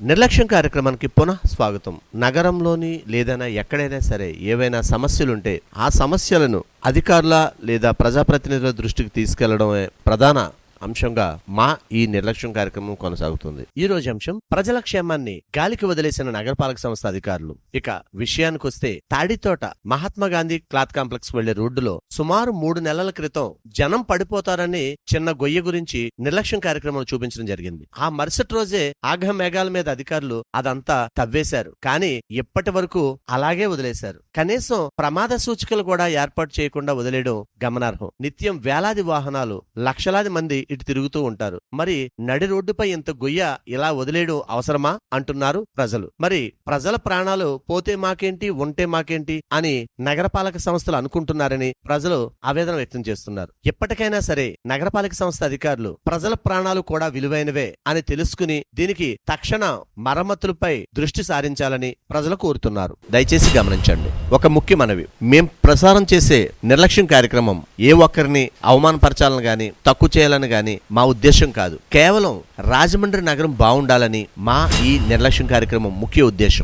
నిర్లక్ష్యం కార్యక్రమానికి పునః స్వాగతం. నగరంలోని లేదైనా ఎక్కడైనా సరే ఏవైనా సమస్యలుంటే ఆ సమస్యలను అధికారుల లేదా ప్రజాప్రతినిధుల దృష్టికి తీసుకెళ్ళడమే ప్రధాన అంశంగా మా ఈ నిర్లక్ష్యం కార్యక్రమం కొనసాగుతుంది. ఈ రోజు అంశం ప్రజల క్షేమాన్ని గాలికి వదిలేసిన నగరపాలక సంస్థ అధికారులు. ఇక విషయానికొస్తే తాడితోట మహాత్మా గాంధీ క్లాత్ కాంప్లెక్స్ వెళ్ళే రోడ్డులో సుమారు మూడు నెలల క్రితం జనం పడిపోతారని చిన్న గొయ్య గురించి నిర్లక్ష్యం కార్యక్రమం చూపించడం జరిగింది. ఆ మరుసటి రోజే ఆగ్రహ మేఘాల మీద అధికారులు అదంతా తవ్వేశారు. కానీ ఇప్పటి వరకు అలాగే వదిలేశారు. కనీసం ప్రమాద సూచికలు కూడా ఏర్పాటు చేయకుండా వదిలేయడం గమనార్హం. నిత్యం వేలాది వాహనాలు లక్షలాది మంది ఇటు తిరుగుతూ ఉంటారు. మరి నడి రోడ్డుపై ఇంత గొయ్య ఇలా వదిలేయడం అవసరమా? అంటున్నారు ప్రజలు. మరి ప్రజల ప్రాణాలు పోతే మాకేంటి ఉంటే మాకేంటి అని నగరపాలక సంస్థలు అనుకుంటున్నారని ప్రజలు ఆవేదన వ్యక్తం చేస్తున్నారు. ఎప్పటికైనా సరే నగరపాలక సంస్థ అధికారులు ప్రజల ప్రాణాలు కూడా విలువైనవే అని తెలుసుకుని దీనికి తక్షణ మరమ్మతులపై దృష్టి సారించాలని ప్రజలు కోరుతున్నారు. దయచేసి గమనించండి. ఒక ముఖ్య మనవి. మేం ప్రసారం చేసే నిర్లక్ష్యం కార్యక్రమం ఏ ఒక్కరిని అవమానపరచాలని గాని తక్కువ చేయాలని గాని మా ఉద్దేశం కాదు. కేవలం రాజమండ్రి నగరం బాగుండాలని మా ఈ నిర్లక్ష్యం కార్యక్రమం ముఖ్య ఉద్దేశం